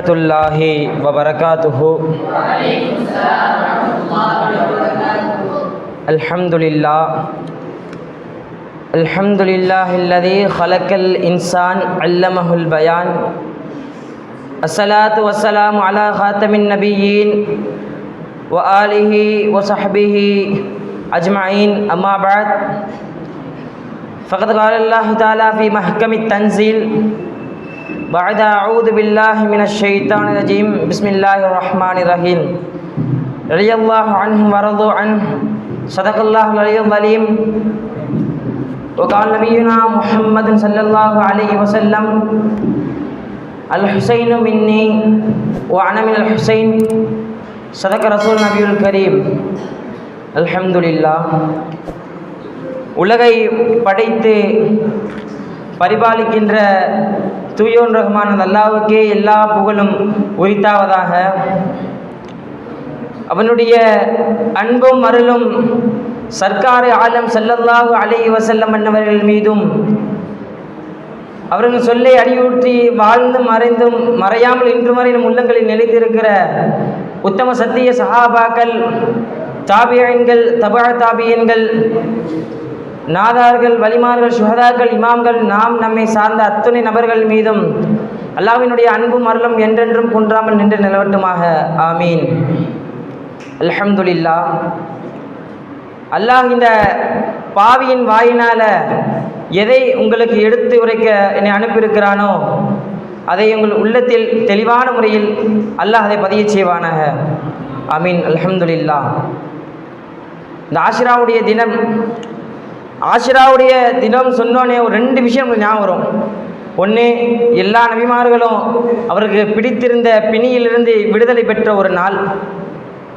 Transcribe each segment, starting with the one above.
ورحمه الله وبركاته. الحمد لله الحمد لله الذي خلق الانسان علمه البيان. الصلاة والسلام على خاتم النبيين واله وصحبه اجمعين. اما بعد. فقد قال الله تعالى في محكم التنزيل بعد أعوذ بالله من الشيطان الرجيم بسم الله الرحمن الرحيم رضي الله عنهم ورضوا عنه صدق الله العلي العظيم وقال نبينا محمد صلى الله عليه وسلم الحسين مني وأنا من الحسين صدق رسول النبي الكريم الحمد لله உலகை படைத்து பரிபாலிக்கின்ற தூயோன் ரஹ்மான் அல்லாவுக்கே எல்லா புகழும் உரித்தாவதாக. அவனுடைய அன்பும் அருளும் சர்க்காரு ஆலம் செல்லல்லாஹு அலை வசல்லம் என்னவர்கள் மீதும் அவர்கள் சொல்லை அடியூற்றி வாழ்ந்தும் மறைந்தும் மறையாமல் இன்று வரை நம் உள்ளங்களில் நிலைத்திருக்கிற உத்தம சத்திய சஹாபாக்கள் தாபியன்கள் தபா தாபியன்கள் நாதார்கள் வலிமார்கள் சுகதாக்கள் இமாம்கள் நாம் நம்மை சார்ந்த அத்துணை நபர்கள் மீதும் அல்லாவினுடைய அன்பும் அருளும் என்றென்றும் குன்றாமல் நின்று நிலவட்டுமாக. ஆமீன். அல்ஹம்துலில்லா அல்லாஹ் இந்த பாவியின் வாயினால் எதை உங்களுக்கு எடுத்து உரைக்க என்னை அனுப்பியிருக்கிறானோ அதை உங்கள் உள்ளத்தில் தெளிவான முறையில் அல்லாஹ் அதை பதிய செய்வானாக. ஆமீன். அல்ஹம்துலில்லா இந்த ஆஷிராவுடைய தினம் ஆஷிராவுடைய தினம் சொன்னோன்னே ஒரு ரெண்டு விஷயம் ஞாபகம் வரும். ஒன்று எல்லா நபிமார்களும் அவருக்கு பிடித்திருந்த பிணியிலிருந்து விடுதலை பெற்ற ஒரு நாள்.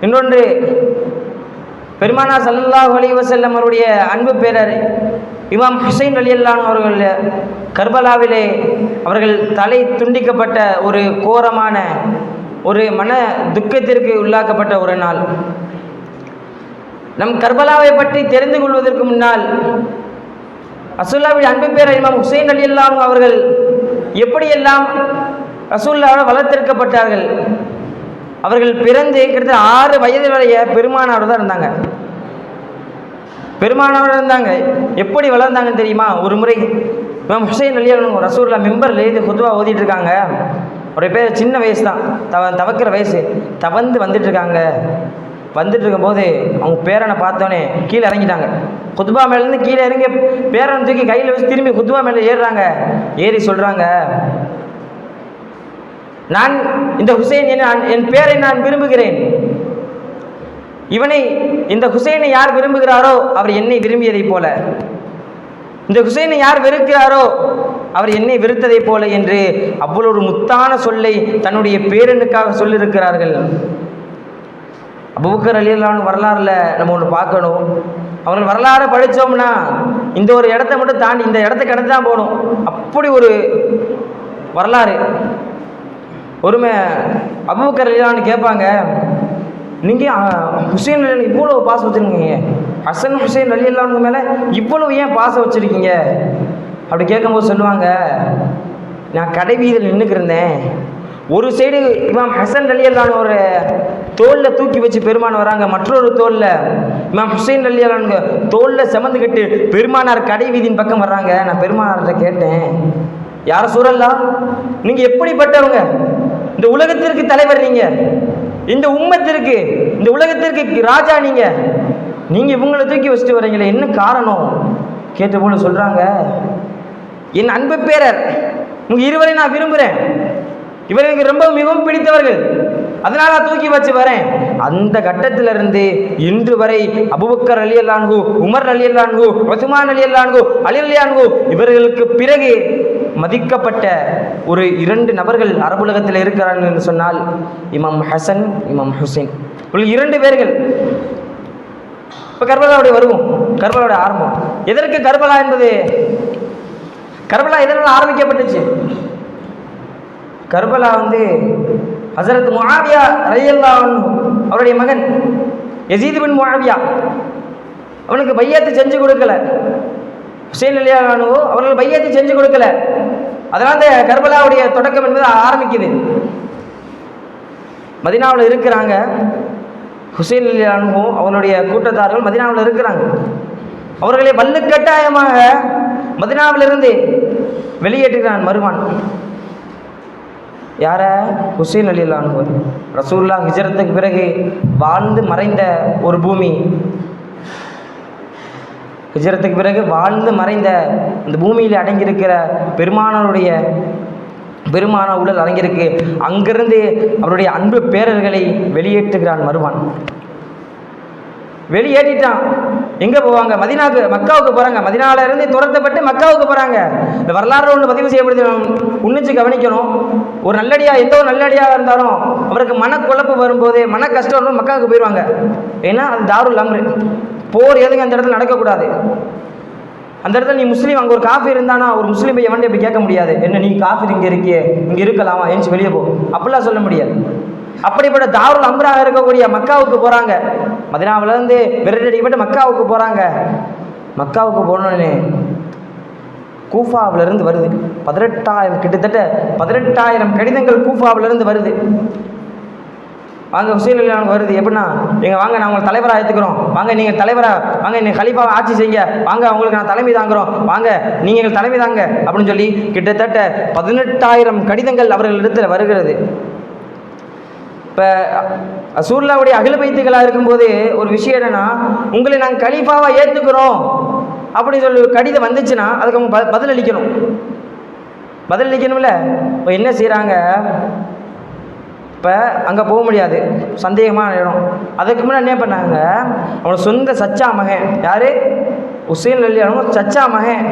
இன்னொன்று பெருமானா சல்லாஹ் அலி வசல்லம் அவருடைய அன்பு பேரர் இமாம் ஹுசைன் அலியல்லான் அவர்கள் கர்பலாவிலே அவர்கள் தலை துண்டிக்கப்பட்ட ஒரு கோரமான ஒரு மன துக்கத்திற்கு உள்ளாக்கப்பட்ட ஒரு நாள். நம் கர்பலாவை பற்றி தெரிந்து கொள்வதற்கு முன்னால் ரசூல்லாவின் அன்பு பேர் இமாம் ஹுசைன் அலி அல்லாம் அவர்கள் எப்படியெல்லாம் ரசூல்லாவோட வளர்த்தெடுக்கப்பட்டார்கள் அவர்கள் பிறந்து கிட்டத்தட்ட ஆறு வயது வரைய பெருமானாரோட தான் இருந்தாங்க. பெருமானாரோட இருந்தாங்க. எப்படி வளர்ந்தாங்கன்னு தெரியுமா? ஒரு முறை இமாம் ஹுசைன் அலி அல்லாம் ரசூல்லா மெம்பரில் இது பொதுவாக ஓதிட்டு இருக்காங்க ஒரு பேர் சின்ன வயசு தான். தவ தவக்கிற வயசு. தவந்து வந்துட்டு இருக்காங்க வந்துட்டு இருக்கும்போது அவங்க பேரனை பார்த்தோன்னே கீழே இறங்கிட்டாங்க. குத்துபா மேலேருந்து கீழே இறங்கி பேரனை தூக்கி கையில் வச்சு திரும்பி குத்துபா மேலே ஏறுறாங்க. ஏறி சொல்கிறாங்க நான் இந்த ஹுசைன் நான் என் பேரை நான் விரும்புகிறேன். இவனை இந்த ஹுசைனை யார் விரும்புகிறாரோ அவர் என்னை விரும்பியதைப் போல. இந்த ஹுசைனை யார் வெறுக்கிறாரோ அவர் என்னை வெறுத்ததைப் போல என்று அவ்வளோ ஒரு முத்தான சொல்லை தன்னுடைய பேரனுக்காக சொல்லியிருக்கிறார்கள். அபுபக்கர் அலியல்லான்னு வரலாறுல நம்ம ஒன்று பார்க்கணும். அவங்க வரலாறு படித்தோம்னா இந்த ஒரு இடத்த மட்டும் தாண்டி இந்த இடத்த கடந்து தான் போகணும். அப்படி ஒரு வரலாறு. ஒருமை அபுபக்கர் அலியலான்னு கேட்பாங்க நீங்கள் ஹுசைன் அலி இவ்வளோ பாசம் வச்சுருக்கீங்க. ஹசன் ஹுசைன் அலி அல்லாவுக்கு மேலே இவ்வளவு ஏன் பாசம் வச்சுருக்கீங்க? அப்படி கேட்கும்போது சொல்லுவாங்க நான் கடை வீதியில் நின்றுக்கிருந்தேன் ஒரு சைடு இமாம் ஹசன் அலி அல்லான்னு ஒரு தோளில் தூக்கி வச்சு பெருமான் வராங்க மற்றொரு தோளில் இமாம் ஹுசைன் அலி அல்லான் தோளில் செமந்துக்கிட்டு பெருமானார் கடை வீதியின் பக்கம் வர்றாங்க. நான் பெருமானார்கிட்ட கேட்டேன் யார சூழல்லா நீங்கள் எப்படிப்பட்டவங்க? இந்த உலகத்திற்கு தலைவர் நீங்கள் இந்த உம்மத்திற்கு இந்த உலகத்திற்கு ராஜா நீங்கள் நீங்கள் இவங்களை தூக்கி வச்சுட்டு வரீங்களே என்ன காரணம்? கேட்ட போல சொல்கிறாங்க என் அன்பு பேரர் உங்கள் இருவரை நான் விரும்புகிறேன் இவர் எனக்கு ரொம்ப மிகவும் பிடித்தவர்கள். அதனால நான் தூக்கி வச்சு வரேன். அந்த கட்டத்திலிருந்து இன்று வரை அபுபக்கர் அலி அல்லான்கு உமர் அலி அல்லான்கு ஒசுமான் அலி அல்லான்கு அலி அலியான்கு இவர்களுக்கு பிறகு மதிக்கப்பட்ட ஒரு இரண்டு நபர்கள் அரபுலகத்தில் இருக்கிறார்கள் என்று சொன்னால் இமாம் ஹசன் இமாம் ஹுசைன். இரண்டு பேர்கள். இப்போ கர்பலாவுடைய வருவோம். கர்பலாவுடைய ஆரம்பம். எதற்கு கர்பலா என்பது? கர்பலா எதனால் ஆரம்பிக்கப்பட்டுச்சு? கர்பலா வந்து ஹசரத் முஆவியா ரயல்லா அவருடைய மகன் எசீது பின் முஆவியா. அவனுக்கு பையத்து செஞ்சு கொடுக்கல. ஹுசேன் அலியானோ அவர்கள் பையத்து செஞ்சு கொடுக்கல. அதனால் இந்த கர்பலாவுடைய தொடக்கம் என்பது ஆரம்பிக்குது. மதினாவில் இருக்கிறாங்க. ஹுசேன் அலி அவனுடைய அவருடைய கூட்டத்தார்கள் மதினாவில் இருக்கிறாங்க. அவர்களை வல்லுக்கட்டாயமாக மதினாவிலிருந்து வெளியேற்றுகிறான் மருவான். யார? ஹுசைன் அலி அனுபவர் ரசூல்லா ஹிஜரத்துக்கு பிறகு வாழ்ந்து மறைந்த ஒரு பூமி. ஹிஜரத்துக்கு பிறகு வாழ்ந்து மறைந்த இந்த பூமியில் அடங்கியிருக்கிற பெருமானருடைய பெருமான உடல் அடங்கியிருக்கு. அங்கிருந்து அவருடைய அன்பு பேரர்களை வெளியேற்றுகிறான் மருவான். வெளியேற்றிட்டான் எங்கே போவாங்க? மதினாவுக்கு மக்காவுக்கு போகிறாங்க மதினால இருந்து துரத்தப்பட்டு மக்காவுக்கு போகிறாங்க இந்த வரலாறு ஒன்று பதிவு செய்யப்படுது உன்னிச்சு கவனிக்கணும். ஒரு நல்லடியா எந்த ஒரு நல்லடியாக இருந்தாலும் அவருக்கு மனக்குழப்பு வரும்போது மன கஷ்டம் வரும்போது மக்காவுக்கு போயிடுவாங்க ஏன்னா அது தாருல் அம்ரு. போர் எதுங்க அந்த இடத்துல நடக்கக்கூடாது. அந்த இடத்துல நீ முஸ்லீம் அங்கே ஒரு காஃபி இருந்தானா ஒரு முஸ்லீம் பையன் வந்து இப்படி கேட்க முடியாது. என்ன நீ காஃபி இங்கே இருக்கியே? இங்கே இருக்கலாமா? ஏஞ்சி வெளியே போ. அப்படிலாம் சொல்ல முடியாது. அப்படிப்பட்ட தாருல் அம்ராக இருக்கக்கூடிய மக்காவுக்கு போகிறாங்க மதினாவிலேருந்து விரட்டடிக்கப்பட்டு மக்காவுக்கு போகிறாங்க மக்காவுக்கு போனோடனே கூஃபாவிலிருந்து வருது. பதினெட்டாயிரம் கிட்டத்தட்ட பதினெட்டாயிரம் கடிதங்கள் கூஃபாவிலிருந்து வருது. வாங்க ஹுசைன் வருது. எப்படின்னா நீங்கள் வாங்க நான் உங்களை தலைவராக ஏற்றுக்கிறோம் வாங்க நீங்கள் தலைவராக வாங்க நீங்கள் கலிஃபாவை ஆட்சி செய்யுங்க. வாங்க உங்களுக்கு நான் தலைமை தாங்குறோம். வாங்க நீங்கள் எங்கள் தலைமை தாங்க. அப்படின்னு சொல்லி கிட்டத்தட்ட பதினெட்டாயிரம் கடிதங்கள் அவர்களிடத்தில் வருகிறது. இப்போ சூர்லாவுடைய அகில பைத்துகளாக இருக்கும்போது ஒரு விஷயம் என்னென்னா உங்களை நாங்கள் கலீஃபாவாக ஏற்றுக்கிறோம் அப்படின்னு சொல்லி ஒரு கடிதம் வந்துச்சுன்னா அதுக்கு அவங்க ப பதில் அளிக்கணும். பதில் அளிக்கணும்ல? இப்போ என்ன செய்கிறாங்க இப்போ அங்கே போக முடியாது. சந்தேகமான இடம். அதுக்கு முன்னாடி என்ன பண்ணாங்க? அவனோட சொந்த சச்சா மகன். யார்? உசேன் அலி அவங்க சச்சா மகன்.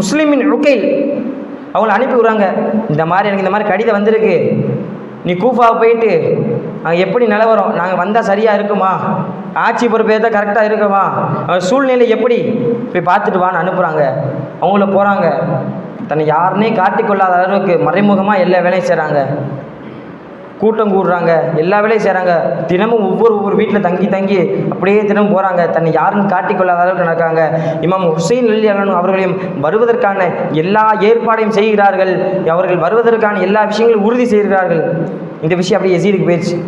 முஸ்லீமின் ருக்கைல் அவங்கள அனுப்பி விட்றாங்க. இந்த மாதிரி எனக்கு இந்த மாதிரி கடிதம் வந்திருக்கு. நீ கூஃபாவை போயிட்டு எப்படி நிலவரம் நாங்கள் வந்தால் சரியாக இருக்குமா? ஆட்சி பொறுப்பேற்ற கரெக்டாக இருக்குமா? சூழ்நிலை எப்படி? போய் பார்த்துட்டு வான்னு அனுப்புகிறாங்க அவங்கள போகிறாங்க தன்னை யாருனே காட்டிக்கொள்ளாத அளவுக்கு மறைமுகமாக எல்லா வேலையும் செய்கிறாங்க கூட்டம் கூடுறாங்க. எல்லா வேலையும் செய்கிறாங்க தினமும் ஒவ்வொரு ஒவ்வொரு வீட்டில் தங்கி தங்கி அப்படியே தினமும் போகிறாங்க தன்னை யாருன்னு காட்டிக்கொள்ளாத அளவுக்கு நடக்காங்க. இமாம் ஹுசைன் அலி அலன் அவர்களையும் வருவதற்கான எல்லா ஏற்பாடையும் செய்கிறார்கள். அவர்கள் வருவதற்கான எல்லா விஷயங்களும் உறுதி செய்கிறார்கள். இந்த விஷயம் அப்படியே எசீடுக்கு போயிடுச்சு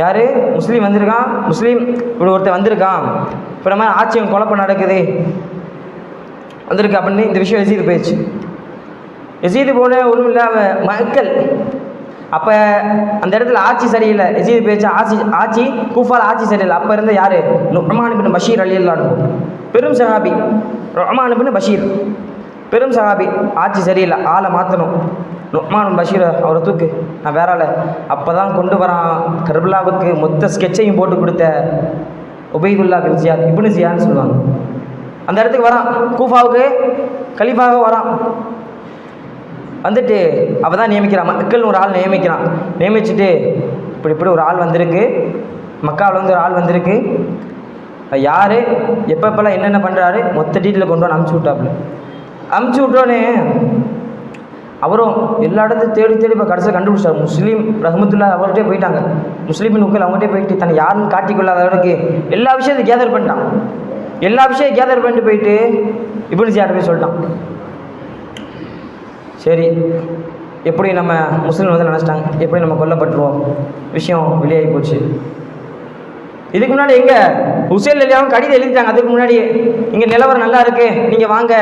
யார்? முஸ்லீம் வந்திருக்கான். முஸ்லீம் இப்படி ஒருத்தன் வந்திருக்கான். இப்போ நம்ம ஆட்சியம் குழப்பம் நடக்குது. வந்திருக்கு அப்படின்னு இந்த விஷயம் எசீது போயிடுச்சு எசீது போன ஒன்றும் இல்லாமல் மக்கள் அப்போ அந்த இடத்துல ஆட்சி சரியில்லை. எசீது பேச்சு ஆட்சி ஆட்சி கூஃபால் ஆட்சி சரியில்லை. அப்போ இருந்த யார்? ரஹ்மான் பின் பஷீர் அலி அல்லானு பெரும் சஹாபி ரஹ்மான் பின் பஷீர். பெரும் சஹாபி ஆட்சி சரியில்லை. ஆளை மாற்றணும் நுக்மான் பஷீர் அவரை தூக்கு. நான் வேற ஆளை. அப்போ தான் கொண்டு வரான் கர்பலாவுக்கு மொத்த ஸ்கெட்சையும் போட்டு கொடுத்த உபைதுல்லா பின் ஜியாத் இப்னு ஜியான்னு சொல்லுவாங்க. அந்த இடத்துக்கு வரான். கூஃபாவுக்கு கலீஃபாக வரான். வந்துட்டு அவள் தான் நியமிக்கிறான். மக்கள்னு ஒரு ஆள் நியமிக்கிறான். நியமிச்சுட்டு இப்படி இப்படி ஒரு ஆள் வந்திருக்கு. மக்காவில் வந்து ஒரு ஆள் வந்திருக்கு. யார்? எப்பப்பெல்லாம் என்னென்ன பண்ணுறாரு மொத்த டீட்டெயில் கொண்டு வந்து அமுச்சு விட்டாப்புல. அமுச்சு விட்டோன்னே அவரும் எல்லா இடத்தையும் தேடி தேடி இப்போ கடைசியில் கண்டுபிடிச்சார். முஸ்லீம் ரஹமத்துல்லா அவர்கிட்டே போயிட்டாங்க. முஸ்லீமின் உக்கள் அவங்ககிட்டே போயிட்டு தன்னை யாருன்னு காட்டிக்கொள்ளாத அளவுக்கு எல்லா விஷயத்தையும் கேதர் பண்ணிட்டான். எல்லா விஷயம் கேதர் பண்ணிட்டு போயிட்டு இப்படி சியாட்ட போய் சொல்லிட்டான். சரி எப்படி நம்ம முஸ்லீம் வந்து நினச்சிட்டாங்க? எப்படி நம்ம கொல்லப்பட்டுருவோம்? விஷயம் வெளியாகி போச்சு. இதுக்கு முன்னாடி எங்க? உசேல் அலியாவும் கடிதம் எழுதிட்டாங்க. அதுக்கு முன்னாடி இங்கே நிலவரம் நல்லா இருக்கு. நீங்கள் வாங்க.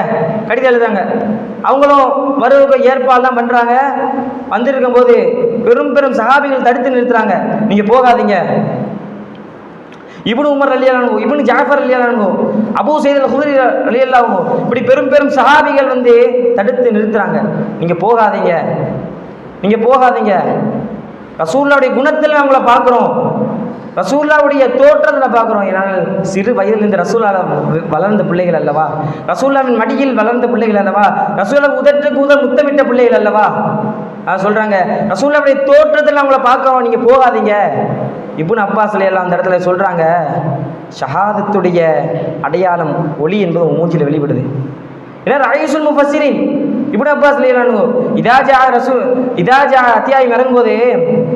கடிதம் எழுதுறாங்க. அவங்களும் வருவதுக்கு ஏற்பாடு தான் பண்ணுறாங்க வந்திருக்கும் போது பெரும் பெரும் சகாபிகள் தடுத்து நிறுத்துறாங்க. நீங்கள் போகாதீங்க. இப்னு உமர் அலி அல்லாஹு இவனு ஜாஃபர் அலி அல்லாஹு அபூ சைத் அல் ஹுதரி அலி அல்லாஹு இப்படி பெரும் பெரும் சஹாபிகள் வந்து தடுத்து நிறுத்துறாங்க. நீங்கள் போகாதீங்க. நீங்கள் போகாதீங்க. ரசூல்லாவுடைய குணத்தில் அவங்கள பார்க்குறோம். ரசூல்லாவுடைய தோற்றத்தில் பார்க்குறோம். ஏன்னால் சிறு வயதிலிருந்து ரசூலால வளர்ந்த பிள்ளைகள் அல்லவா? ரசூல்லாவின் மடியில் வளர்ந்த பிள்ளைகள் அல்லவா? ரசூலா உதட்டுக்கு உதர் முத்தமிட்ட பிள்ளைகள் அல்லவா? அது சொல்கிறாங்க ரசூல்லாவுடைய தோற்றத்தில் அவங்கள பார்க்குறோம். நீங்கள் போகாதீங்க. இப்னு அப்பாஸ் எல்லாம் அந்த இடத்துல சொல்கிறாங்க ஷஹாதத்துடைய அடையாளம் ஒளி என்பது மூஞ்சில் வெளிப்படுது. ஏன்னா ரயசுல் முஃபசிரின் இப்படி அப்பாஸ் லேலானு இதாஜா ரசூ இதாஜா அத்தியாயம் இறங்கும்போது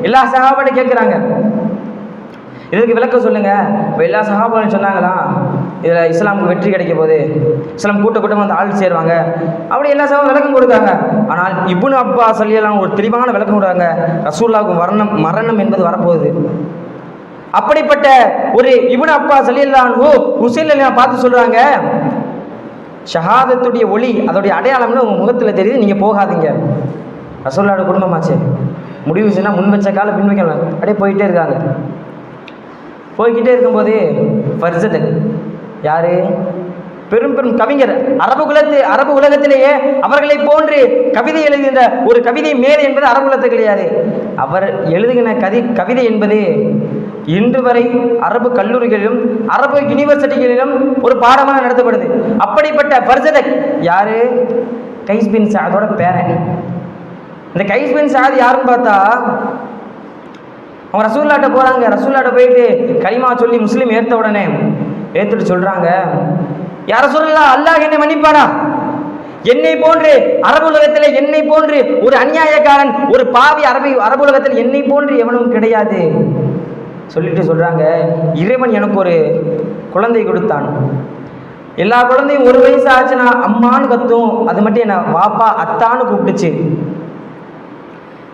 எல்லா சஹாபாட்டும் கேட்குறாங்க இதற்கு விளக்கம் சொல்லுங்க? இப்போ எல்லா சகாபாலும் சொன்னாங்களா இதில் இஸ்லாமுக்கு வெற்றி கிடைக்க போகுது. இஸ்லாம் கூட்ட கூட்டம் வந்து ஆள் சேருவாங்க. அப்படி எல்லா சகாவும் விளக்கம் கொடுக்காங்க ஆனால் இப்னு அப்பா சொல்லியெல்லாம் ஒரு தெளிவான விளக்கம் கொடுக்காங்க ரசூல்லாவுக்கு மரணம் மரணம் என்பது வரப்போகுது. அப்படிப்பட்ட ஒரு இப்னு அப்பா சொல்லியெல்லாம் ஓ ஹுசைன் பார்த்து சொல்கிறாங்க ஷஹாதத்துடைய ஒளி அதோடைய அடையாளம்னு உங்கள் முகத்தில் தெரியுது நீங்கள் போகாதீங்க. ரசூல்லாவோட குடும்பமாச்சே. முடிவு செஞ்சால் முன் வச்ச கால பின் வைக்கலாம் அப்படியே போயிட்டே இருக்காங்க. போய்கிட்டே இருக்கும்போது ஃபர்சதன் யாரு? பெரும் பெரும் கவிஞர் அரபு குலத்து அரபு உலகத்திலேயே அவர்களை போன்று கவிதை எழுதுகின்ற ஒரு கவிதை மேலே என்பது அரபு குலத்து கிடையாது அவர் எழுதுகின்ற கதி கவிதை என்பது இன்று வரை அரபு கல்லூரிகளிலும் அரபு யூனிவர்சிட்டிகளிலும் ஒரு பாடமாக நடத்தப்படுது. அப்படிப்பட்ட ஃபர்சதக் யாரு? கைஸ்பின் சாதோட பேரன். இந்த கைஸ்பின் சாத் யாருன்னு பார்த்தா அவங்க ரசூல்லாட்ட போகிறாங்க ரசூல்லாட்ட போயிட்டு களிமா சொல்லி முஸ்லீம் ஏற்ற உடனே ஏற்றுட்டு சொல்கிறாங்க யார சொல்லலாம் அல்லாஹ் என்னை மன்னிப்பானா என்னை போன்று அரபு உலகத்தில் என்னை போன்று ஒரு அநியாயக்காரன் ஒரு பாவி அரபி அரபு உலகத்தில் என்னை போன்று எவனும் கிடையாது. சொல்லிட்டு சொல்கிறாங்க இறைவன் எனக்கு ஒரு குழந்தை கொடுத்தான். எல்லா குழந்தையும் ஒரு வயசு ஆச்சுன்னா அம்மான்னு கத்தும். அது மட்டும் என்ன வாப்பா அத்தான்னு கூப்பிட்டுச்சு.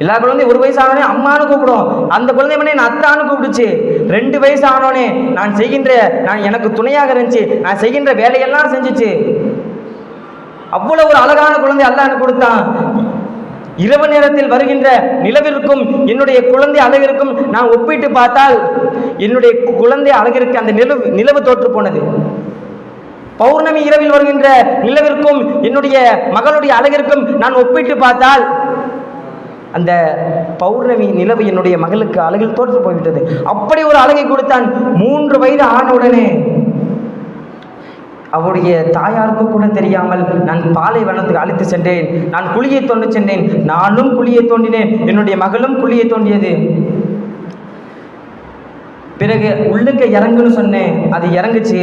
எல்லா குழந்தையும் ஒரு வயசு ஆனோடனே அம்மானு கூப்பிடும். அந்த குழந்தை மணி நான் அத்தான்னு கூப்பிடுச்சு. ரெண்டு வயசு ஆனோடனே நான் செய்கின்ற நான் எனக்கு துணையாக இருந்துச்சு. நான் செய்கின்ற வேலையெல்லாம் செஞ்சுச்சு. அவ்வளவு ஒரு அழகான குழந்தை அல்லான்னு கொடுத்தான். இரவு நேரத்தில் வருகின்ற நிலவிற்கும் என்னுடைய குழந்தை அழகிற்கும் நான் ஒப்பிட்டு பார்த்தால் என்னுடைய குழந்தை அழகிற்கு அந்த நிலவு நிலவு தோற்று போனது. பௌர்ணமி இரவில் வருகின்ற நிலவிற்கும் என்னுடைய மகளுடைய அழகிற்கும் நான் ஒப்பிட்டு பார்த்தால் அந்த பௌர்ணமி நிலவு என்னுடைய மகளுக்கு அழகில் தோற்று போய்விட்டது. அப்படி ஒரு அழகை கொடுத்தான் மூன்று வயது ஆனவுடனே அவருடைய தாயாருக்கு கூட தெரியாமல் நான் பாலைவனத்துக்கு அழைத்து சென்றேன். நான் குழியை தோண்டி சென்றேன். நானும் குழியை தோண்டினேன். என்னுடைய மகளும் குழியை தோண்டியது. பிறகு உள்ளுக்க இறங்குன்னு சொன்னேன். அது இறங்குச்சு.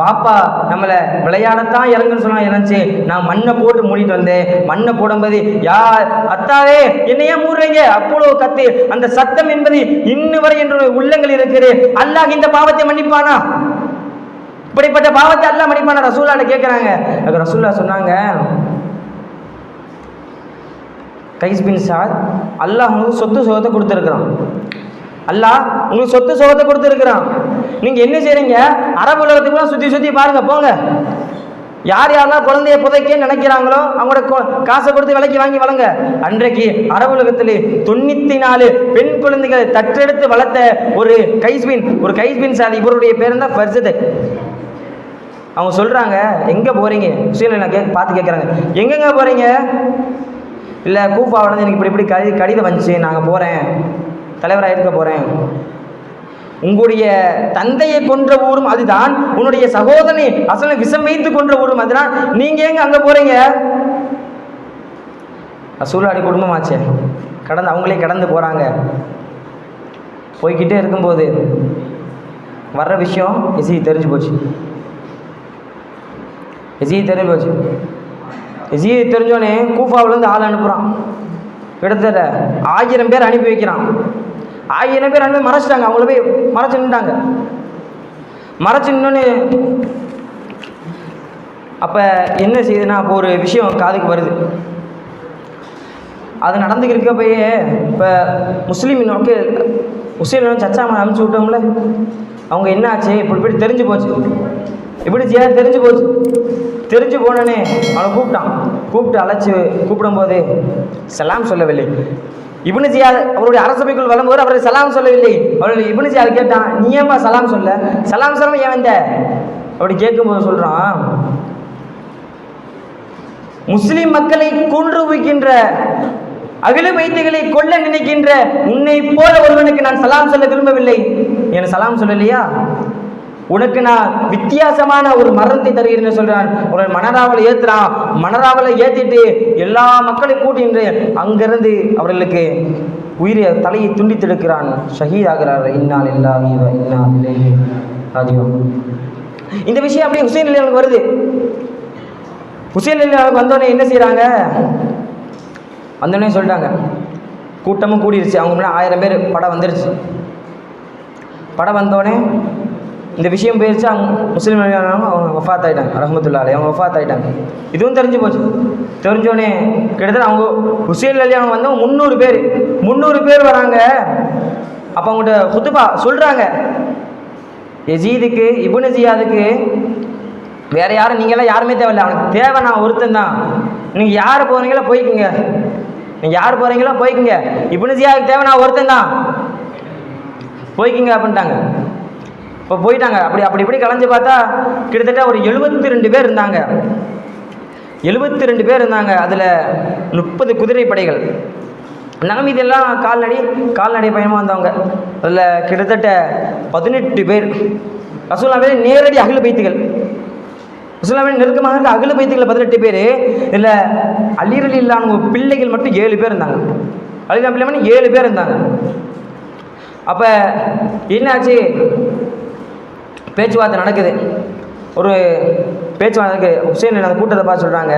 வாப்பா நம்மளை விளையாடத்தான் இறங்குன்னு சொன்னா இறங்குச்சு நான் மண்ணை போட்டு மூடிட்டு வந்தேன். மண்ணை போடும்போது யார்? அத்தாவே என்னையே மூடுறீங்க? அப்பொழுது கத்து. அந்த சத்தம் என்பது இன்னும் வரை என்று உள்ளங்கள் இருக்குது அல்லாஹ் இந்த பாவத்தை மன்னிப்பானா? இப்படிப்பட்ட பாவத்தை அல்லாஹ் மன்னிப்பானா? ரசூல்லாட்ட கேட்குறாங்க அது ரசூல்லா சொன்னாங்க கைஸ் பின் சாத் அல்லாஹ் உங்களுக்கு சொத்து சுகத்தை கொடுத்துருக்குறான். அல்லாஹ் உங்களுக்கு சொத்து சுகத்தை கொடுத்துருக்குறான். நீங்கள் என்ன செய்றீங்க? அரபு உலகத்துக்குலாம் சுற்றி சுற்றி பாருங்க போங்க. யார் யாரெல்லாம் குழந்தைய புதைக்க நினைக்கிறாங்களோ அவங்களோட காசை கொடுத்து விலைக்கு வாங்கி வளங்க. அன்றைக்கு அரபு உலகத்தில் தொண்ணூற்றி நாலு பெண் குழந்தைகளை தற்றெடுத்து வளர்த்த ஒரு கைஸ்பின் ஒரு கைஸ்பின் சார் இவருடைய பேர் தான் அவங்க சொல்கிறாங்க எங்கே போகிறீங்க சுயநிலை கே பார்த்து கேட்குறாங்க எங்கெங்க போகிறீங்க இல்லை கூஃபாவிலேருந்து எனக்கு இப்படி இப்படி கடி கடிதம் வந்துச்சு நாங்கள் போகிறேன் தலைவராக இருக்க போகிறேன் உங்களுடைய தந்தையை கொன்ற ஊரும் அதுதான். உன்னுடைய சகோதரனை அசல விஷம் வைத்து கொன்ற ஊரும் அதுதான். நீங்கள் எங்க அங்கே போகிறீங்க சூழலாடி குடும்பமாச்சே. கடந்து அவங்களே கடந்து போகிறாங்க போய்கிட்டே இருக்கும்போது வர்ற விஷயம் இசையை தெரிஞ்சு போச்சு. இசையை தெரிஞ்சு போச்சு. இசையை தெரிஞ்சோடனே கூஃபாவிலேருந்து ஆள் அனுப்புகிறான் கிட்டத்தட்ட ஆயிரம் பேர் அனுப்பி வைக்கிறான். ஆயிரம் பேர் அனுப்பி மறைச்சிட்டாங்க. அவங்கள போய் மறைச்சு நின்றாங்க மறைச்சு நின்றுன்னு அப்போ என்ன செய்யுதுன்னா அப்போ ஒரு விஷயம் காதுக்கு வருது. அது நடந்துக்கிருக்க போய் இப்போ முஸ்லீம் நோக்கி முஸ்லீம் சச்சாம அனுப்பிச்சி விட்டோம்ல. அவங்க என்ன ஆச்சு? இப்படி இப்படி தெரிஞ்சு போச்சு. இப்படி செய்ய தெரிஞ்சு போச்சு. தெரிஞ்சு போனோடனே அவனை கூப்பிட்டான். கூப்பிட்டு அழைச்சி கூப்பிடும்போது சலாம் சொல்லவில்லை. இபுனு ஜியால் அவருடைய அரசபைக்குள் வரும்போது அவரை சலாம் சொல்லவில்லை. அவர்கள் இபுனு ஜியால் கேட்டான் நீ ஏமா சலாம் சொல்ல? சலாம் சொல்லாம ஏன் வந்த? அப்படி கேட்கும்போது சொல்கிறான் முஸ்லிம் மக்களை கொன்று வைக்கின்ற அகில வைத்திகளை கொல்ல நினைக்கின்ற உன்னை போல ஒருவனுக்கு நான் சலாம் சொல்ல விரும்பவில்லை. என சலாம் சொல்லலையா? உனக்கு நான் வித்தியாசமான ஒரு மரணத்தை தருகிறேன்னு சொல்றான். ஒரு மணராவலை ஏத்துறான். மணராவலை ஏத்திட்டு எல்லா மக்களையும் கூட்டின்று அங்கிருந்து அவர்களுக்கு உயிரை தலையை துண்டித்தெடுக்கிறான். ஷஹீத் ஆகிறார். இன்னால் இல்லா வ இன்னா இலைஹி இந்த விஷயம் அப்படியே ஹுசைன் அவனுக்கு வருது. ஹுசைன் அவனுக்கு வந்தோடனே என்ன செய்கிறாங்க வந்தோடனே சொல்லிட்டாங்க. கூட்டமும் கூடிருச்சு. அவங்க முன்னாடி ஆயிரம் பேர் படம் வந்துருச்சு. படம் வந்தோடனே இந்த விஷயம் போயிடுச்சு அவங்க முஸ்லீம் அவங்க வஃபாத் ஆகிட்டாங்க ரஹமத்துல்லா அலி அவங்க வஃபாத் ஆகிட்டாங்க இதுவும் தெரிஞ்சு போச்சு. தெரிஞ்சோடனே கிட்டத்தட்ட அவங்க ஹுசேன் அலி அவங்க வந்து முந்நூறு பேர். முந்நூறு பேர் வராங்க. அப்போ அவங்கள்ட்ட குத்துபா சொல்கிறாங்க எஜீதுக்கு இபுனு ஜியாதுக்கு வேற யாரும் நீங்களாம் யாருமே தேவையில்லை. அவனுக்கு தேவை நான் ஒருத்தன் தான். நீங்கள் யார் போகிறீங்களோ போய்க்குங்க. நீங்கள் யார் போகிறீங்களோ போய்க்குங்க. இபுனு ஜியாவுக்கு தேவை நான் ஒருத்தன் தான். போய்க்குங்க அப்படின்ட்டாங்க. இப்போ போயிட்டாங்க. அப்படி அப்படி இப்படி கலைஞ்சு பார்த்தா கிட்டத்தட்ட ஒரு எழுபத்தி ரெண்டு பேர் இருந்தாங்க. எழுபத்தி ரெண்டு பேர் இருந்தாங்க. அதில் முப்பது குதிரை படைகள். நம்ம இதெல்லாம் கால்நடை கால்நடை பயணமாக வந்தவங்க. அதில் கிட்டத்தட்ட பதினெட்டு பேர். ரசூலாவே நேரடி அகில பைத்துகள். ரசூலாவே நெருக்கமாக இருக்க அகில பைத்துகள் பதினெட்டு பேர். இதில் அலிரலி இல்லாம பிள்ளைகள் மட்டும் ஏழு பேர் இருந்தாங்க. அலிலா பிள்ளை ஏழு பேர் இருந்தாங்க. அப்போ என்னாச்சு? பேச்சுவார்த்தை நடக்குது. ஒரு பேச்சுவார்த்தை இருக்குது ஹுசேன் அந்த கூட்டத்தை பார்த்து சொல்கிறாங்க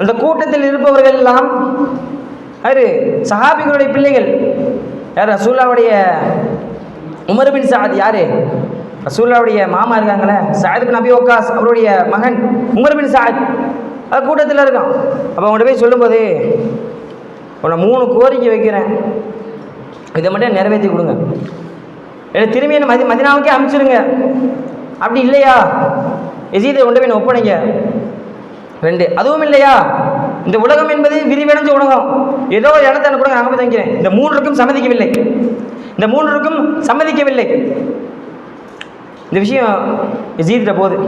அந்த கூட்டத்தில் இருப்பவர்கள் எல்லாம் யாரு? சஹாபிகளுடைய பிள்ளைகள். யார்? ரசூல்லாவுடைய உமர்பின் சாத் யாரு? ரசூல்லாவுடைய மாமா இருக்காங்களே சாயத் பின் அபி ஒக்காஸ் அவருடைய மகன் உமர்பின் சாத். அது கூட்டத்தில் இருக்கான். அப்போ அவங்கள்ட்ட போய் சொல்லும்போது உன்னை மூணு கோரிக்கை வைக்கிறேன். இதை மட்டும் நிறைவேற்றி கொடுங்க. இல்லை திரும்பி என்ன மதி மதினாவுக்கே அனுப்பிச்சிருங்க அப்படி இல்லையா? எசீதை கொண்டு போய் என்னை ஒப்படைங்க. ரெண்டு அதுவும் இல்லையா? இந்த உலகம் என்பது விரிவடைஞ்ச உலகம். ஏதோ ஒரு இடத்த எனக்கு கூட நான் தங்கிறேன் இந்த மூன்றுக்கும் சம்மதிக்கவில்லை. இந்த மூன்றுக்கும் சம்மதிக்கவில்லை. இந்த விஷயம் எசீதிட்ட போகுது.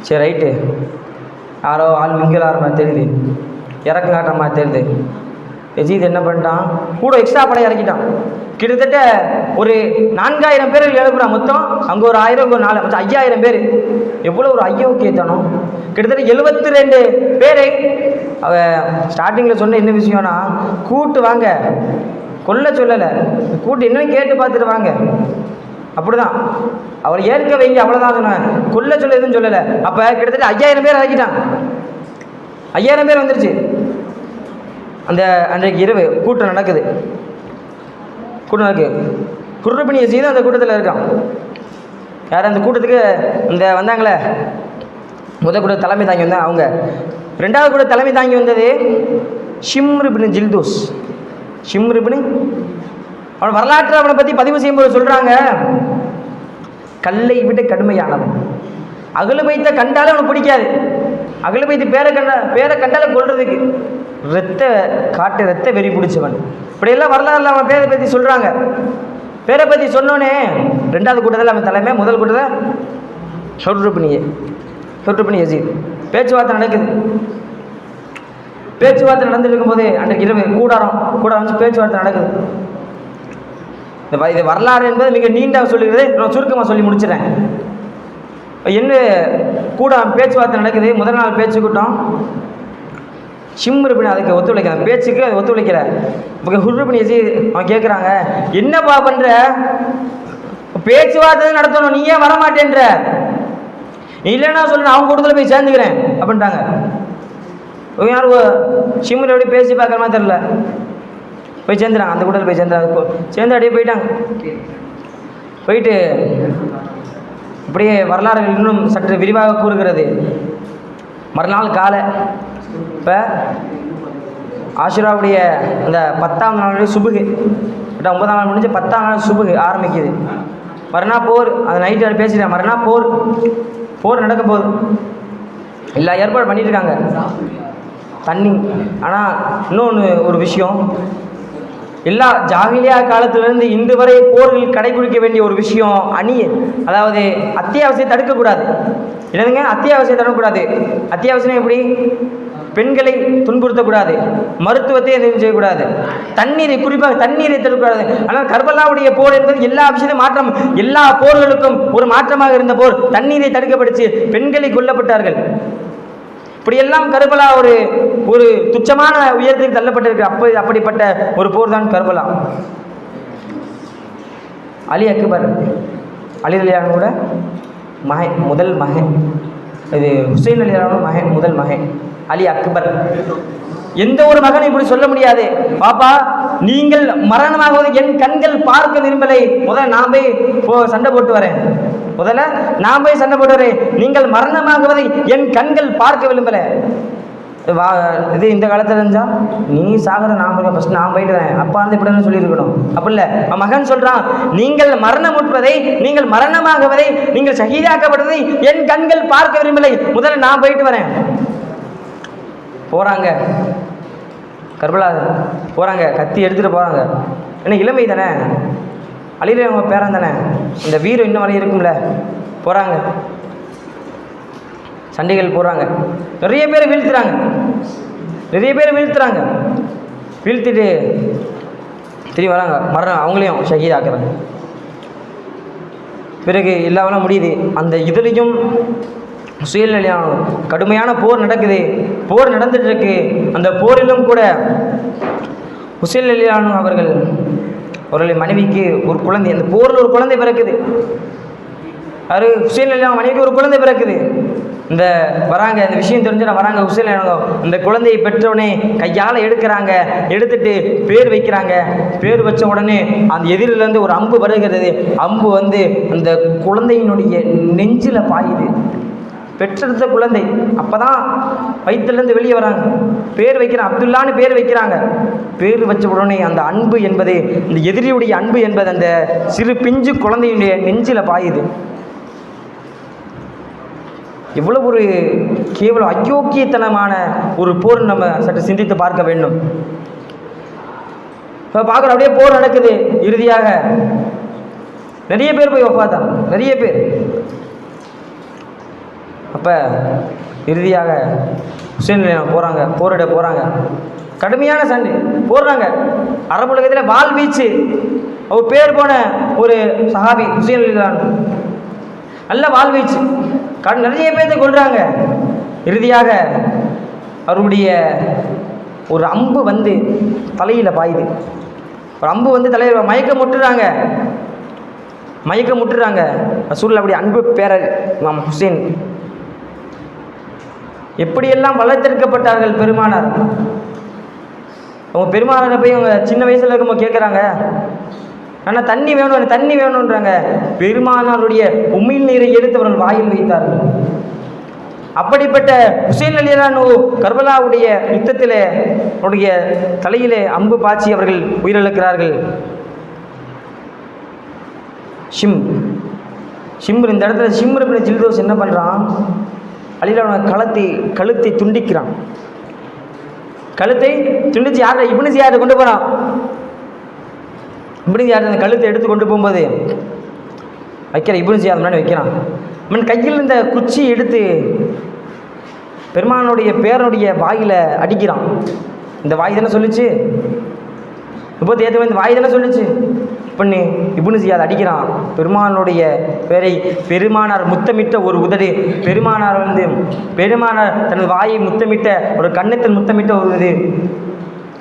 சரி ரைட்டு. யாரோ ஆள் மிங்கலார மாதிரி தெரியுது. இறக்கு காட்டுற மாதிரி தெரியுது. எஜீத் என்ன பண்ணிட்டான்? கூட எக்ஸ்ட்ரா படம் இறக்கிட்டான். கிட்டத்தட்ட ஒரு நான்காயிரம் பேர் எழுப்புறான் மொத்தம். அங்கே ஒரு ஆயிரம் இங்கே ஒரு நாலு மொத்தம் ஐயாயிரம் பேர். எவ்வளோ ஒரு ஐயோக்கியத்தனம் கிட்டத்தட்ட எழுபத்தி ரெண்டு பேர் அவ ஸ்டார்டிங்கில் சொன்ன என்ன விஷயம்னா கூட்டு வாங்க. கொல்ல சொல்லலை. கூட்டு என்னன்னு கேட்டு பார்த்துட்டு வாங்க. அப்படிதான். அவரை ஏற்க வைங்க அவ்வளோதான் சொன்னேன். கொல்ல சொல்ல எதுவும் சொல்லலை. அப்போ கிட்டத்தட்ட ஐயாயிரம் பேர் இறக்கிட்டான். ஐயாயிரம் பேர் வந்துருச்சு. அந்த அன்றைக்கு இரவு கூட்டம் நடக்குது. கூட்டம் இருக்குது குர்ரப்பணியை செய்து அந்த கூட்டத்தில் இருக்கான். யார் அந்த கூட்டத்துக்கு இந்த வந்தாங்களே? முதல் கூட தலைமை தாங்கி வந்தா அவங்க. ரெண்டாவது கூட தலைமை தாங்கி வந்தது ஷிம்ருபின் ஜில்தூஸ். ஷிம்ருபின் அவன் வரலாற்று அவனை பற்றி பதிவு செய்யும்போது சொல்கிறாங்க கல்லை விட கடுமையானவன். அகலு வைத்த கண்டாலும் அவனுக்கு பிடிக்காது. அகலு வைத்து பேரை கண்ட பேரை கண்டாலும் கொள்றதுக்கு ரத்த காட்டு ரத்த வெறி பிடிச்சவன். இப்படியெல்லாம் வரலாறுல அவன் பேரை பற்றி சொல்கிறாங்க பேரை பற்றி சொன்னோன்னே ரெண்டாவது கூட்டத்தில் அவன் தலைமை முதல் கூட்டத்தில் சொர்ருப்பினியே சொர்ருப்பினி யசீத் பேச்சுவார்த்தை நடக்குது. பேச்சுவார்த்தை நடந்துட்டு இருக்கும்போது அன்றைக்கு இரவு கூடாரம் கூடாரம் வச்சு பேச்சுவார்த்தை நடக்குது. இந்த வ- இது வரலாறு என்பது மிக நீண்டாக சொல்லுகிறது. நான் சுருக்கமாக சொல்லி முடிச்சிடறேன். என்ன கூட பேச்சுவார்த்தை நடக்குது? முதல் நாள் பேச்சு கூட்டம். ஷிம்ருபின் அதுக்கு ஒத்துழைக்கிற பேச்சுக்கு அது ஒத்துழைக்கல. இப்போ ஹுர்ருபின் எசி அவன் கேட்குறாங்க என்னப்பா பண்ணுற பேச்சுவார்த்தை நடத்தணும். நீ ஏன் வரமாட்டேன்ற? இல்லைன்னா சொல்லு அவங்க கூட்டத்தில் போய் சேர்ந்துக்கிறேன். அப்படின்ட்டாங்க. இவங்க யாரும் ஷிம்மில் எப்படி பேசி பார்க்குற மாதிரி தெரில போய் சேர்ந்துறாங்க அந்த கூட்டத்தில் போய் சேர்ந்துறாங்க சேர்ந்து அப்படியே போயிட்டாங்க. போயிட்டு இப்படியே வரலாறுகள் இன்னும் சற்று விரிவாக கூறுகிறது. மறுநாள் காலை இப்போ ஆஷுராவுடைய அந்த பத்தாம் நாளுடைய சுபுகு கிட்ட ஒன்பதாம் நாள் முடிஞ்சு பத்தாம் நாள் சுபுகு ஆரம்பிக்குது. மறுநாள் போர் அந்த நைட்டு பேசிட்டேன் மறுநாள் போர் போர் நடக்க போகுது. எல்லா ஏற்பாடு பண்ணிட்டு இருக்காங்க தண்ணி. ஆனால் இன்னொன்று ஒரு விஷயம். எல்லா ஜாகிலியா காலத்திலிருந்து இன்று வரை போர்கள் கடைபிடிக்க வேண்டிய ஒரு விஷயம் அணி. அதாவது அத்தியாவசியம் தடுக்கக்கூடாது. என்னதுங்க? அத்தியாவசியம் தடுக்கக்கூடாது. அத்தியாவசியம் எப்படி? பெண்களை துன்புறுத்தக்கூடாது. மருத்துவத்தை எதுவும் செய்யக்கூடாது. தண்ணீரை குறிப்பாக தண்ணீரை தடுக்கக்கூடாது. ஆனால் கர்பலாவுடைய போர் என்பது எல்லா விஷயத்தையும் மாற்றம் எல்லா போர்களுக்கும் ஒரு மாற்றமாக இருந்த போர். தண்ணீரை தடுக்கப்பட்டுச்சு பெண்களை கொல்லப்பட்டார்கள். இப்படியெல்லாம் கர்பலா ஒரு ஒரு துச்சமான உயரத்துக்கு தள்ளப்பட்டிருக்கு. அப்ப அப்படிப்பட்ட ஒரு போர் தான் கர்பலா. அலி அக்பர் அலி அலியானோட மகன் முதல் மகன். இது ஹுசைன் அலியானோட மகன் முதல் மகன். அலி அக்பர். எந்த ஒரு மகனை இப்படி சொல்ல முடியாது. பாப்பா நீங்கள் மரணமாகுவது என் கண்கள் பார்க்க விரும்பலை. முதல்ல நான் போய் போ சண்டை போட்டு வரேன். முதல்ல நான் போய் சண்டை போட்டு வரேன். நீங்கள் மரணமாகுவதை என் கண்கள் பார்க்க விரும்பலை. வா இது இந்த காலத்தில் இருந்தா நீ சாகர நான் போய் ஃபஸ்ட் நான் போயிட்டு வரேன். அப்பா வந்து இப்படி சொல்லியிருக்கணும். அப்படி இல்லை. அவன் மகன் சொல்கிறான் நீங்கள் மரணம் உட்பதை நீங்கள் மரணமாகுவதை நீங்கள் சகிதாக்கப்படுவதை என் கண்கள் பார்க்க விரும்பலை. முதல்ல நான் போயிட்டு வரேன். போகிறாங்க கர்பலா போகிறாங்க கத்தி எடுத்துகிட்டு போகிறாங்க ஏன்னா இளமை தானே? அழியிற அவங்க பேரன் தானே? இந்த வீரம் இன்னும் வரையும் இருக்கும்ல. போகிறாங்க சண்டைகள் போகிறாங்க நிறைய பேர் வீழ்த்துறாங்க. நிறைய பேர் வீழ்த்துறாங்க. வீழ்த்திட்டு திரும்பி வராங்க. மரணம். அவங்களையும் ஷஹீதாக்குறாங்க பிறகு எல்லாவெல்லாம் முடியுது. அந்த இதுலேயும் சுயநிலையானம் கடுமையான போர் நடக்குது. போர் நடந்துட்டு இருக்கு அந்த போரிலும் கூட உசேல் அலியானு அவர்கள் அவர்களை மனைவிக்கு ஒரு குழந்தை. அந்த போரில் ஒரு குழந்தை பிறக்குது. அது ஹுசேன் அலியான் மனைவிக்கு ஒரு குழந்தை பிறக்குது. இந்த வராங்க இந்த விஷயம் தெரிஞ்சு நான் வராங்க உசேல் அலியானோ இந்த குழந்தையை பெற்றவுடனே கையால் எடுக்கிறாங்க. எடுத்துட்டு பேர் வைக்கிறாங்க. பேர் வச்ச உடனே அந்த எதிரிலேருந்து ஒரு அம்பு வருகிறது. அம்பு வந்து அந்த குழந்தையினுடைய நெஞ்சில் பாயுது. பெற்றெடுத்த குழந்தை. அப்போ தான் வயிற்றுலேருந்து வெளியே வராங்க. பேர் வைக்கிறான் அப்துல்லான்னு பேர் வைக்கிறாங்க. பேர் வச்ச உடனே அந்த அன்பு என்பது இந்த எதிரியுடைய அன்பு என்பது அந்த சிறு பிஞ்சு குழந்தையுடைய நெஞ்சில் பாயுது. எவ்வளோ ஒரு கேவலம் அயோக்கியத்தனமான ஒரு போர் நம்ம சற்று சிந்தித்து பார்க்க வேண்டும். இப்போ பார்க்குறோம் அப்படியே போர் நடக்குது. இறுதியாக நிறைய பேர் போய் ஒப்பாத்தான் நிறைய பேர். அப்போ இறுதியாக ஹுசேன் நிலையம் போகிறாங்க போரிட போகிறாங்க கடுமையான சண்டை போடுறாங்க அரபு உலகத்தில் வால் வீச்சு. அவர் பேர் போன ஒரு சஹாபி ஹுசேன் அலிலான் நல்ல வால் வீச்சு. கண் நிறைய பேர்த்தை கொள்கிறாங்க இறுதியாக அவருடைய ஒரு அம்பு வந்து தலையில் பாயுது. ஒரு அம்பு வந்து தலையில் மயக்க முட்டுறாங்க. மயக்க முட்டுறாங்க. ரசூல் அப்படி அன்பு பேரர் இமாம் ஹுசேன். எப்படியெல்லாம் வளர்த்தெடுக்கப்பட்டார்கள் பெருமானார்? அவங்க பெருமானாரை போய் அவங்க சின்ன வயசில் இருக்கும்போது கேட்குறாங்க ஆனால் தண்ணி வேணும் தண்ணி வேணுன்றாங்க பெருமானாருடைய உமிழ் நீரை எடுத்து அவர்கள் வாயில் வைத்தார்கள். அப்படிப்பட்ட ஹுசேன் அலியலானு கர்பலாவுடைய யுத்தத்தில் அவருடைய தலையிலே அம்பு பாய்ச்சி அவர்கள் உயிரிழக்கிறார்கள். ஷிம் ஷிம்ரு இந்த இடத்துல ஷிம்ரு பின் ஜில்தோஸ் என்ன பண்ணுறான் அலிலான களத்தை கழுத்தை துண்டிக்கிறான். கழுத்தை துண்டிச்சு யாரை இப்படி யாரை கொண்டு போகிறான் இப்படி யார் அந்த கழுத்தை எடுத்து கொண்டு போகும்போது வைக்கிற இப்படி செய்யாத முன்னாடி வைக்கிறான்? அவன் கையில் இந்த குச்சி எடுத்து பெருமானுடைய பேரனுடைய வாயில் அடிக்கிறான். இந்த வாய் தானே சொல்லுச்சு? இப்போ ஏற்ற இந்த வாய் தானே சொல்லுச்சு? பண்ணு இப்னு ஜியாத் அடிக்கிறான். பெருமானுடைய பேரை பெருமானார் முத்தமிட்ட ஒரு உதடு. பெருமானார் வந்து பெருமானார் தனது வாயை முத்தமிட்ட ஒரு கண்ணத்தில் முத்தமிட்ட ஒரு இது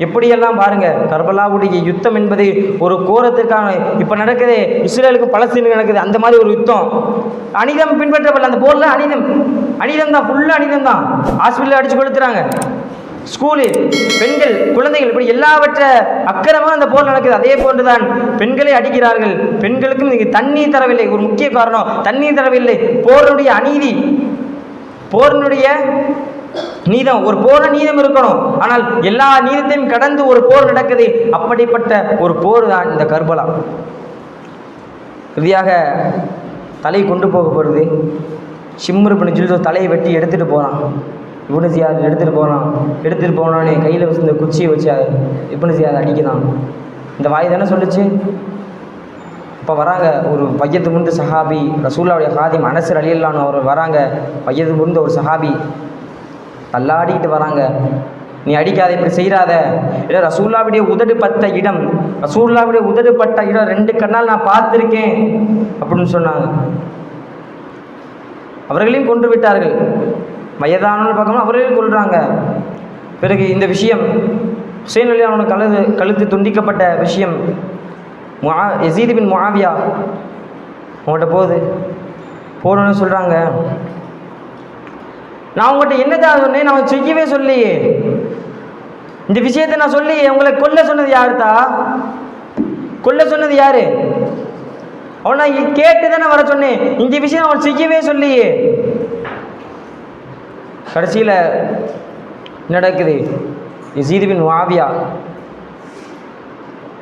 எப்படியெல்லாம் பாருங்க கர்பலாவுடைய யுத்தம் என்பது ஒரு கோரத்திற்கான இப்போ நடக்குது இஸ்ரேலுக்கு பலஸ்தீனுக்கு நடக்குது அந்த மாதிரி ஒரு யுத்தம். அனிதம் பின்பற்றப்படல அந்த போரில் அனிதம் அனிதம் தான் ஃபுல்லாக அனிதம் தான் ஹாஸ்பிட்டலில் அடிச்சு கொடுத்துறாங்க ஸ்கூலில் பெண்கள் குழந்தைகள் இப்படி எல்லாவற்ற அக்கிரமாக அந்த போர் நடக்குது. அதே போன்றுதான் பெண்களை அடிக்கிறார்கள். பெண்களுக்கும் இங்கே தண்ணீர் தரவில்லை. ஒரு முக்கிய காரணம் தண்ணீர் தரவில்லை. போருடைய அநீதி. போரினுடைய நீதம். ஒரு போர நீதம் இருக்கணும். ஆனால் எல்லா நீதத்தையும் கடந்து ஒரு போர் நடக்குது. அப்படிப்பட்ட ஒரு போர் தான் இந்த கர்பலா. இறுதியாக தலை கொண்டு போகப்படுது சிம்ரு பண்ணி ஜில்தோ தலையை வெட்டி எடுத்துகிட்டு போகிறான் இப்னு ஜியாத் எடுத்துகிட்டு போகிறான் எடுத்துகிட்டு போனோடனே கையில் வச்சு இந்த குச்சியை வச்சு இப்னு ஜியாத் அடிக்கிறான் இந்த வாய் தானே சொல்லுச்சு? இப்போ வராங்க ஒரு பையத்து முந்து சஹாபி ரசூல்லாவுடைய ஹாதிம் அனசர் அலியல்லான்னு அவர் வராங்க. பையத்து முந்த ஒரு சஹாபி. தள்ளாடிக்கிட்டு வராங்க. நீ அடிக்காத இப்படி செய்கிறாத இல்லை ரசூல்லாவுடைய உதடு பட்ட இடம். ரசூல்லாவுடைய உதடு பட்ட இடம் ரெண்டு கண்ணால் நான் பார்த்துருக்கேன் அப்படின்னு சொன்னாங்க. அவர்களையும் கொன்று விட்டார்கள். வயதானவர்கள் பார்க்கணும் அவரே கொள்றாங்க. பிறகு இந்த விஷயம் ஹுசேன் அலி அவனுக்கு கழுது கழுத்து துண்டிக்கப்பட்ட விஷயம் முஆ யசீது பின் முஹாவியா உங்கள்கிட்ட போகுது. போகணுன்னு சொல்கிறாங்க நான் உங்கள்கிட்ட என்னதான் சொன்னேன்? நான் செய்யவே சொல்லியே இந்த விஷயத்தை நான் சொல்லி உங்களை கொல்ல சொன்னது யாருத்தா? கொல்ல சொன்னது யாரு? அவன் நான் கேட்டு தானே வர சொன்னேன். இந்த விஷயம் அவன் செய்யவே சொல்லியே கடைசியில் நடக்குது. இசீதுபின் மாவியா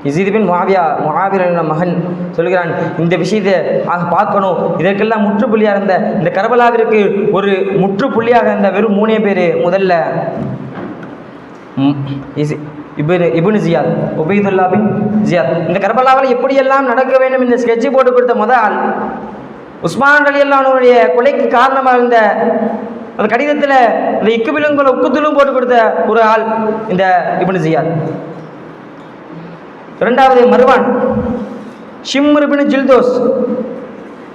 இசீதுபின் மாவியா பின் மகன் சொல்கிறான் இந்த விஷயத்தை ஆக பார்க்கணும். இதற்கெல்லாம் முற்றுப்புள்ளியாக இருந்த இந்த கரபலாவிற்கு ஒரு முற்றுப்புள்ளியாக இருந்த வெறும் மூணே பேர் முதல்ல. ம், EC- Ibn Ibn Ziyad Ubaidullah bin Ziyad. இந்த கர்பலாவில் எப்படியெல்லாம் நடக்க வேண்டும் இந்த ஸ்கெட்சு போட்டு கொடுத்த முதல் உஸ்மான் அலி அல்லானுடைய கொலைக்கு காரணமாக இருந்த அந்த கடிதத்தில் இந்த இக்குபிலும் உக்குத்திலும் போட்டு கொடுத்த ஒரு ஆள் இந்த இபின் ஜியாத் இரண்டாவது மருவான் ஷிம்ரு பின் ஜில்தோஸ்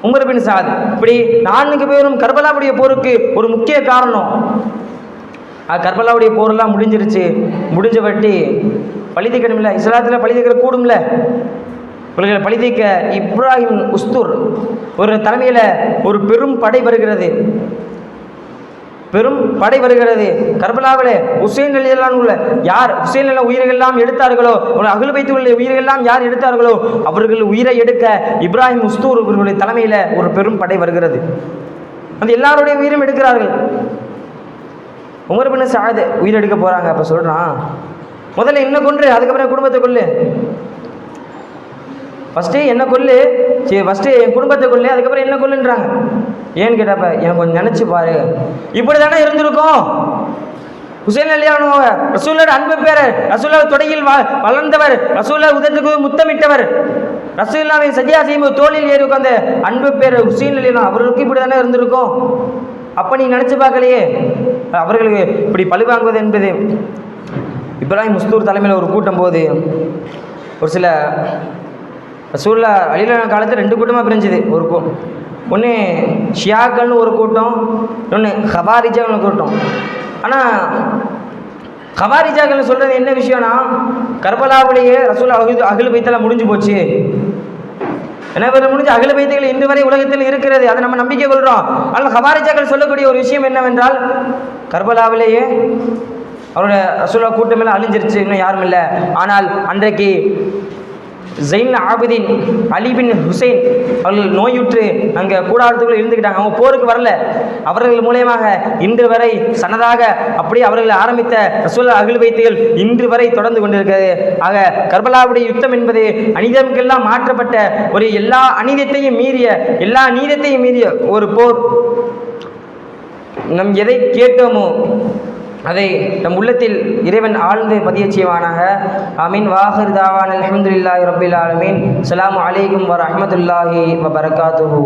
உமர் பின் சாத். இப்படி நான்கு பேரும் கர்பலாவுடைய போருக்கு ஒரு முக்கிய காரணம். அது கர்பலாவுடைய போரெல்லாம் முடிஞ்சிருச்சு. முடிஞ்ச வட்டி பழிதிக்கணும்ல இஸ்லாத்தில் பழிதிக்கிற கூடும்ல. இவர்களை பழிதிக்க இப்ராஹிம் உஸ்தூர் ஒரு தலைமையில் ஒரு பெரும் படை வருகிறது. பெரும் படை வருகிறது. கர்பலாவிலே உசேன் அலியெல்லாம் உள்ள யார் உசேன் அலி உயிர்களெல்லாம் எடுத்தார்களோ அகல் வைத்து உள்ள உயிர்களெல்லாம் யார் எடுத்தார்களோ அவர்கள் உயிரை எடுக்க இப்ராஹிம் உஸ்தூர் இவர்களுடைய தலைமையில் ஒரு பெரும் படை வருகிறது. அந்த எல்லாருடைய உயிரும் எடுக்கிறார்கள். உமர் பின் சாது உயிர் எடுக்க போகிறாங்க அப்போ சொல்கிறான் முதல்ல என்ன கொன்று? அதுக்கப்புறம் குடும்பத்தை கொள்ளு ஃபஸ்ட்டு என்ன கொள்ளு சரி ஃபஸ்ட்டு என் குடும்பத்தை கொள்ளு அதுக்கப்புறம் என்ன கொல்லுன்றாங்க? ஏன்னு கேட்டப்ப எனக்கு கொஞ்சம் நினச்சி பாரு. இப்படி தானே இருந்திருக்கும். ஹுசேன் அலியானோ ரசூலோட அன்பு பேர் ரசூல்லா தொடையில் வ வளர்ந்தவர் ரசூலா உதத்துக்கு முத்தமிட்டவர். ரசூல்லாவின் சஜியா செய்யும்போது தோளில் ஏறி உட்காந்த அன்பு பேர் ஹுசேன் அலியானோ அவர்களுக்கு இப்படி தானே இருந்திருக்கும். அப்போ நீ நினச்சி பார்க்கலையே? அவர்களுக்கு இப்படி பழிவாங்குவது என்பது இப்ராஹிம் முஸ்தூர் தலைமையில் ஒரு கூட்டம் போது ஒரு சில ரசூல்லா அலிலான காலத்தில் ரெண்டு கூட்டமாக பிரிஞ்சுது. ஒரு ஒன்று ஷியாக்கள்னு ஒரு கூட்டம் இன்னொன்று ஹபாரிஜான்னு ஒரு கூட்டம். ஆனால் ஹவாரிஜாக்கள் சொல்கிறது என்ன விஷயம்னா கர்பலாவிலேயே ரசூல் அகில் அகில் பைத்தெல்லாம் முடிஞ்சு போச்சு. என்ன பேர்? முடிஞ்சு அகில பைத்துகள் இன்று வரை உலகத்தில் இருக்கிறது. அதை நம்ம நம்பிக்கை கொள்கிறோம் ஆனால் ஹவாரிஜாக்கள் சொல்லக்கூடிய ஒரு விஷயம் என்னவென்றால் கர்பலாவிலேயே அவருடைய ரசூலா கூட்டமெல்லாம் அழிஞ்சிருச்சு. இன்னும் யாரும் இல்லை. ஆனால் அன்றைக்கு ஜெயின் ஆபுதீன் அலிபின் ஹுசைன் அவர்கள் நோயுற்று அங்கே கூடாரத்துக்குள்ள இருந்துக்கிட்டாங்க அவங்க போருக்கு வரல. அவர்கள் மூலயமாக இன்று வரை சன்னதாக அப்படியே அவர்கள் ஆரம்பித்த ரசூல் அகில் வைத்தியல் இன்று வரை தொடர்ந்து கொண்டிருக்கிறது. ஆக கர்பலாவுடைய யுத்தம் என்பது அனிதம்கெல்லாம் மாற்றப்பட்ட ஒரு எல்லா அநீதத்தையும் மீறிய எல்லா நீதத்தையும் மீறிய ஒரு போர். நம் எதை கேட்டோமோ அதை நம் உள்ளத்தில் இறைவன் ஆழ்ந்து பதிய செய்வானாக அமீன் வாஹிர் தாவான். அல்ஹம்துலில்லாஹி ரபில் ஆலமீன். அஸ்ஸலாமு அலைக்கும் வரஹ்மத்துல்லாஹி வபரகாத்துஹு.